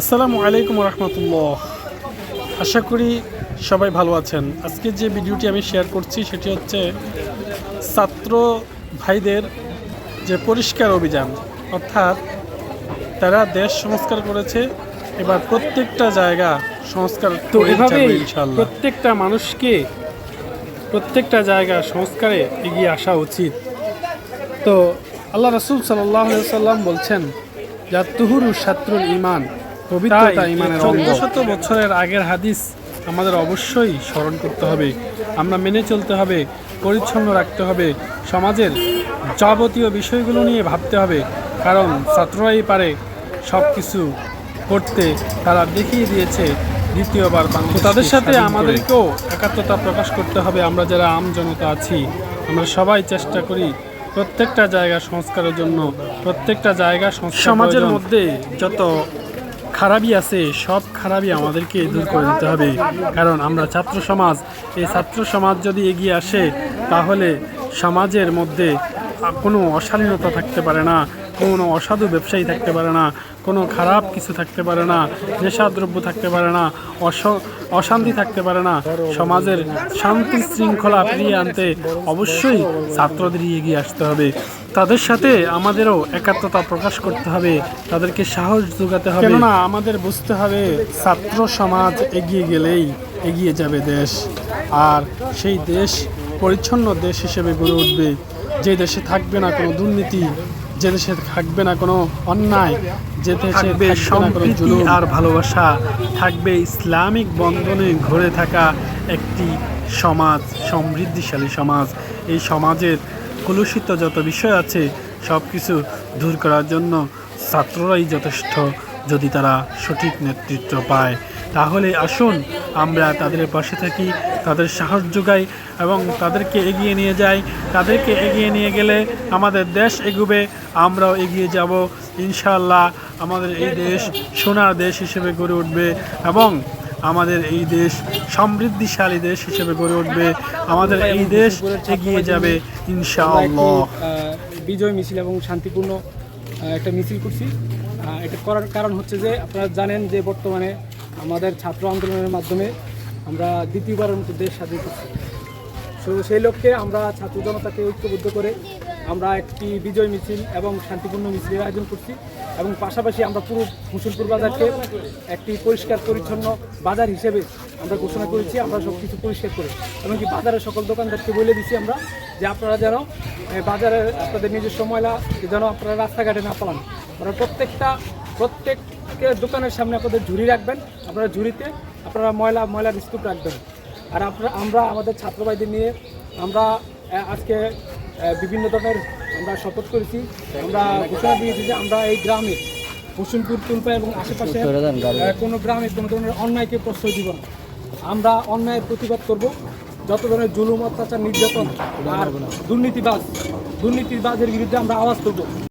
আসসালামু আলাইকুম রহমতুল্লাহ আশা করি সবাই ভালো আছেন। আজকে যে ভিডিওটি আমি শেয়ার করছি সেটি হচ্ছে ছাত্র ভাইদের যে পরিষ্কার অভিযান অর্থাৎ তারা দেশ সংস্কার করেছে এবার প্রত্যেকটা জায়গা সংস্কার তো এভাবেই প্রত্যেকটা মানুষকে প্রত্যেকটা জায়গা সংস্কারে এগিয়ে আসা উচিত। তো আল্লাহ রসুল সাল্লাহ সাল্লাম বলছেন যা তুহুরু শাত্রুল ইমান পবিত্রতা ইমানের শত বছরের আগের হাদিস আমাদের অবশ্যই স্মরণ করতে হবে। আমরা মেনে চলতে হবে পরিচ্ছন্ন রাখতে হবে সমাজের যাবতীয় বিষয়গুলো নিয়ে ভাবতে হবে। কারণ ছাত্ররাই পারে সব কিছু করতে তারা দেখিয়ে দিয়েছে দ্বিতীয়বার বাংলাদেশ তাদের সাথে আমাদেরকেও একাত্মতা প্রকাশ করতে হবে। আমরা যারা আম জনতা আছি আমরা সবাই চেষ্টা করি প্রত্যেকটা জায়গা সংস্কারের জন্য প্রত্যেকটা জায়গা সমাজের মধ্যে যত খারাপই আছে, সব খারাপই আমাদেরকে দূর করে দিতে হবে। কারণ আমরা ছাত্র সমাজ, এই ছাত্র সমাজ যদি এগিয়ে আসে, তাহলে সমাজের মধ্যে কোনো অশালীনতা থাকতে পারে না, কোনো অসাধু ব্যবসায়ী থাকতে পারে না, কোনো খারাপ কিছু থাকতে পারে না, নেশাদ্রব্য থাকতে পারে না, অস, অশান্তি থাকতে পারে না, সমাজের শান্তি শৃঙ্খলা ফিরিয়ে আনতে অবশ্যই ছাত্রদের এগিয়ে আসতে হবে। তাদের সাথে আমাদেরও একাত্মতা প্রকাশ করতে হবে তাদেরকে সাহস যোগাতে হবে। কেননা আমাদের বুঝতে হবে ছাত্র সমাজ এগিয়ে গেলেই এগিয়ে যাবে দেশ আর সেই দেশ পরিচ্ছন্ন দেশ হিসেবে গড়ে উঠবে। যে দেশে থাকবে না কোনো দুর্নীতি যে দেশে থাকবে না কোনো অন্যায় যে দেশে সম্প্রীতি আর ভালোবাসা থাকবে ইসলামিক বন্ধনে ঘরে থাকা একটি সমাজ সমৃদ্ধিশালী সমাজ। এই সমাজের কলুষিত যত বিষয় আছে সব কিছু দূর করার জন্য ছাত্ররাই যথেষ্ট যদি তারা সঠিক নেতৃত্ব পায়। তাহলে আসুন, আমরা তাদের পাশে থাকি, তাদের সাহস যোগাই এবং তাদেরকে এগিয়ে নিয়ে যাই। তাদেরকে এগিয়ে নিয়ে গেলে আমাদের দেশ এগুবে, আমরাও এগিয়ে যাব। ইনশাল্লাহ আমাদের এই দেশ সোনার দেশ হিসেবে গড়ে উঠবে এবং আমাদের এই দেশ সমৃদ্ধিশালী দেশ হিসেবে গড়ে উঠবে। আমাদের এই দেশ এগিয়ে যাবে, ইনশাআল্লাহ। বিজয় মিছিল এবং শান্তিপূর্ণ একটা মিছিল করছি। এটা করার কারণ হচ্ছে যে আপনারা জানেন যে বর্তমানে আমাদের ছাত্র আন্দোলনের মাধ্যমে আমরা দ্বিতীয়বারের মতো দেশ স্বাধীন করছি। তো সেই লক্ষ্যে আমরা ছাত্র জনতাকে ঐক্যবদ্ধ করে আমরা একটি বিজয় মিছিল এবং শান্তিপূর্ণ মিছিলের আয়োজন করছি এবং পাশাপাশি আমরা পুরো মুসলপুর বাজারকে একটি পরিষ্কার, পরিচ্ছন্ন বাজার হিসেবে আমরা ঘোষণা করেছি, আমরা সব কিছু পরিষ্কার করে। এমনকি বাজারের সকল দোকানদারকে বলে দিছি আমরা যে আপনারা যেন বাজারে আপনাদের নিজস্ব ময়লা যেন আপনারা রাস্তাঘাটে না পালান। আপনারা প্রত্যেকটা প্রত্যেকের দোকানের সামনে আপনাদের ঝুড়ি রাখবেন, আপনারা ঝুড়িতে আপনারা ময়লা, ময়লার স্তূপ রাখবেন। আর আমরা আমাদের ছাত্রবাইদের নিয়ে আমরা আজকে বিভিন্ন ধরনের আমরা শপথ করেছি। আমরা ঘোষণা দিয়েছি যে আমরা এই গ্রামে কুসুমপুর তুলপা এবং আশেপাশে কোনো গ্রামে কোনো ধরনের অন্যায়কে প্রশ্রয় দিব না। আমরা অন্যায়ের প্রতিবাদ করব। যত ধরনের জুলুম অত্যাচার নির্যাতন আর দুর্নীতিবাজ দুর্নীতিবাজের বিরুদ্ধে আমরা আওয়াজ তুলব।